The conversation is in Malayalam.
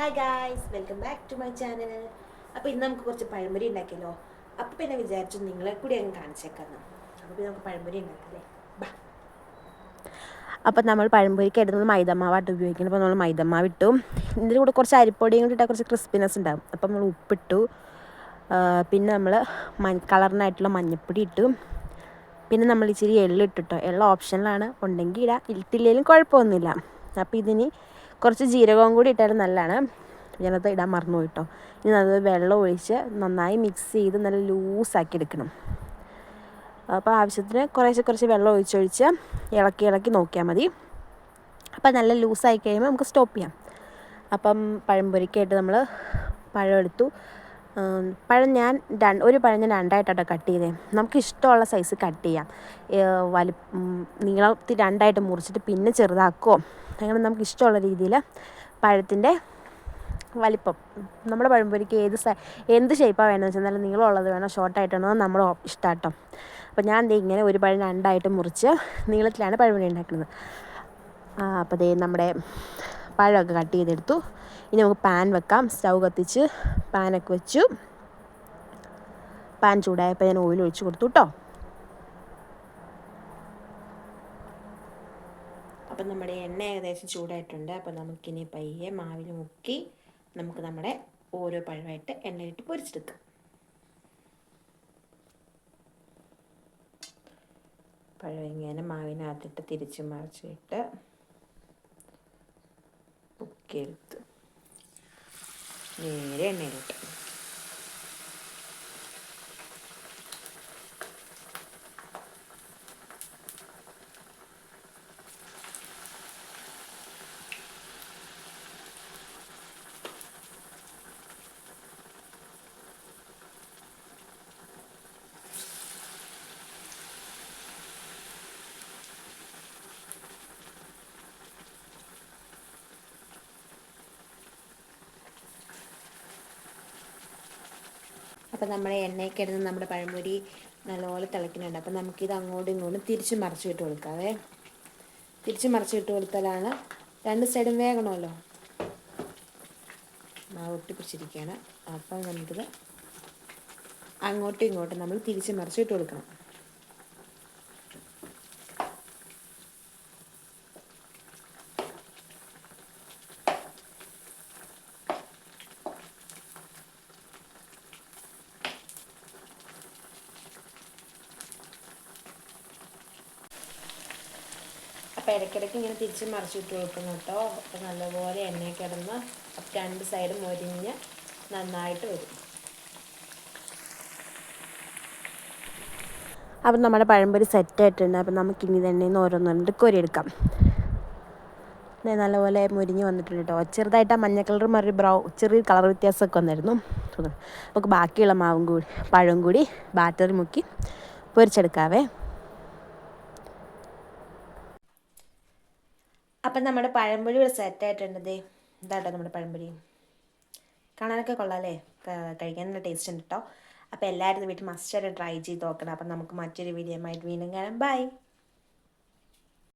Hi guys welcome back to my channel അപ്പോൾ ഇന്ന് നമുക്ക് കുറച്ച് പഴംപൊരി ഉണ്ടാക്കിയല്ലോ. അപ്പോൾ പിന്നെ വിചാരിച്ചു നിങ്ങളെ കൂടി അങ്ങ് കാണിച്ചേക്കാന്ന്. അപ്പോൾ പിന്നെ നമുക്ക് പഴംപൊരി ഉണ്ടാക്കാം ബാ. അപ്പോൾ നമ്മൾ പഴംപൊരിക്കായിട്ട് നമ്മൾ മൈദമാവായിട്ട് ഉപയോഗിക്കുന്നത് അപ്പോൾ നമ്മൾ മൈദമാവ് ഇട്ടു. ഇതിന്റെ കൂടെ കുറച്ച് അരിപ്പൊടിയും കൂടി ഇട്ടാൽ കുറച്ച് ക്രിസ്പിനെസ് ഉണ്ടാകും അപ്പോൾ നമ്മൾ ഉപ്പിട്ടു. പിന്നെ നമ്മൾ മൺ കളറിനായിട്ടുള്ള മഞ്ഞപ്പൊടി ഇട്ടു. പിന്നെ നമ്മൾ ഇച്ചിരി എള്ളിട്ടിട്ടോ എള്ള ഓപ്ഷനിലാണ് ഉണ്ടെങ്കിൽ ഇടാം. ഇട്ടില്ലെങ്കിലും കുഴപ്പമൊന്നുമില്ല. അപ്പോൾ ഇതിന് കുറച്ച് ജീരകവും കൂടി ഇട്ടാലും നല്ലതാണ്. ഞാനത് ഇടാൻ മറന്നു കേട്ടോ ഇനി അത് വെള്ളം ഒഴിച്ച് നന്നായി മിക്സ് ചെയ്ത് നല്ല ലൂസാക്കി എടുക്കണം. അപ്പോൾ ആവശ്യത്തിന് കുറേശ്ശെ കുറച്ച് വെള്ളം ഒഴിച്ചൊഴിച്ച് ഇളക്കി ഇളക്കി നോക്കിയാൽ മതി. അപ്പോൾ നല്ല ലൂസായി കഴിയുമ്പോൾ നമുക്ക് സ്റ്റോപ്പ് ചെയ്യാം. അപ്പം പഴംപൊരിക്കായിട്ട് നമ്മൾ പഴം എടുത്തു. പഴം ഞാൻ രണ്ട് ഒരു പഴം ഞാൻ രണ്ടായിട്ടാണ് കട്ട് ചെയ്തത് നമുക്ക് ഇഷ്ടമുള്ള സൈസ് കട്ട് ചെയ്യാം വലി നീളത്തിൽ രണ്ടായിട്ട് മുറിച്ചിട്ട് പിന്നെ ചെറുതാക്കുമോ അങ്ങനെ നമുക്ക് ഇഷ്ടമുള്ള രീതിയിൽ പഴത്തിന്റെ വലിപ്പം. നമ്മുടെ പഴംപൊരിക്ക് ഏത് സൈ എന്ത് ഷേപ്പാണ് വേണമെന്ന് വെച്ചാൽ നല്ല നീളമുള്ളത് വേണോ ഷോർട്ടായിട്ട് വേണോ നമ്മുടെ ഇഷ്ടം കേട്ടോ അപ്പോൾ ഞാൻ ദേ ഇങ്ങനെ ഒരു പഴം രണ്ടായിട്ട് മുറിച്ച് നീളത്തിലാണ് പഴംപൊരി ഉണ്ടാക്കുന്നത്. അപ്പോൾ ദേ നമ്മുടെ പഴമൊക്കെ കട്ട് ചെയ്തെടുത്തു. ഇനി നമുക്ക് പാൻ വെക്കാം. സ്റ്റൗ കത്തിച്ച് പാനൊക്കെ വെച്ചു. പാൻ ചൂടായപ്പോൾ ഞാൻ ഓയിൽ ഒഴിച്ച് കൊടുത്തു കേട്ടോ അപ്പം നമ്മുടെ എണ്ണ ഏകദേശം ചൂടായിട്ടുണ്ട്. അപ്പോൾ നമുക്കിനി പയ്യെ മാവിൽ മുക്കി നമുക്ക് നമ്മുടെ ഓരോ പഴമായിട്ട് എണ്ണയിട്ട് പൊരിച്ചെടുക്കാം. പഴം ഇങ്ങനെ മാവിനകത്തിട്ട് തിരിച്ച് മറിച്ചിട്ട് പൊക്കിയെടുത്ത് നേരെ എണ്ണയിലിട്ട്. അപ്പം നമ്മൾ എണ്ണയൊക്കെ ഇടുന്ന നമ്മുടെ പഴംപൊരി നല്ലപോലെ തിളയ്ക്കുന്നുണ്ട്. അപ്പം നമുക്കിത് അങ്ങോട്ടും ഇങ്ങോട്ടും തിരിച്ച് മറിച്ച് ഇട്ട് കൊടുക്കാവേ. തിരിച്ച് മറിച്ച് ഇട്ട് കൊടുത്താലാണ് രണ്ട് സൈഡും വേഗണമല്ലോ മാവ് ഒട്ടിപ്പിടിച്ചിരിക്കുകയാണ്. അപ്പം നമുക്കിത് അങ്ങോട്ടും ഇങ്ങോട്ടും നമ്മൾ തിരിച്ച് മറിച്ച് ഇട്ട് കൊടുക്കണം. അപ്പോൾ ഇടയ്ക്കിടയ്ക്ക് ഇങ്ങനെ തിരിച്ച് മറിച്ചിട്ട് കൊടുക്കണം കേട്ടോ. അപ്പോൾ നല്ലപോലെ എണ്ണ കിടന്ന് രണ്ട് സൈഡും മൊരിഞ്ഞ് നന്നായിട്ട് വരും. അപ്പം നമ്മുടെ പഴംപൊരി സെറ്റായിട്ടുണ്ട് അപ്പം നമുക്ക് ഇനി തന്നെ ഓരോന്നോരോന്നിട്ട് കോരിയെടുക്കാം നല്ലപോലെ മുരിഞ്ഞ് വന്നിട്ടുണ്ട് കേട്ടോ. ചെറുതായിട്ട് മഞ്ഞ കളർ മാറി ബ്രൗ ചെറിയ കളർ വ്യത്യാസമൊക്കെ വന്നായിരുന്നു നമുക്ക് ബാക്കിയുള്ള മാവും കൂടി പഴവും കൂടി ബാറ്ററി മുക്കി പൊരിച്ചെടുക്കാവേ. അപ്പം നമ്മുടെ പഴംപൊരി ഇവിടെ സെറ്റായിട്ടുണ്ട് ദേ ഇതാട്ടോ നമ്മുടെ പഴംപൊരി. കാണാനൊക്കെ കൊള്ളാമല്ലേ കഴിക്കാൻ നല്ല ടേസ്റ്റ് ഉണ്ട് കേട്ടോ അപ്പോൾ എല്ലാവരും വീട്ടിൽ മസ്റ്റായിട്ട് ട്രൈ ചെയ്ത് നോക്കണം. അപ്പം നമുക്ക് മറ്റൊരു വീഡിയോ ആയിട്ട് വീണ്ടും കാണാം. ബൈ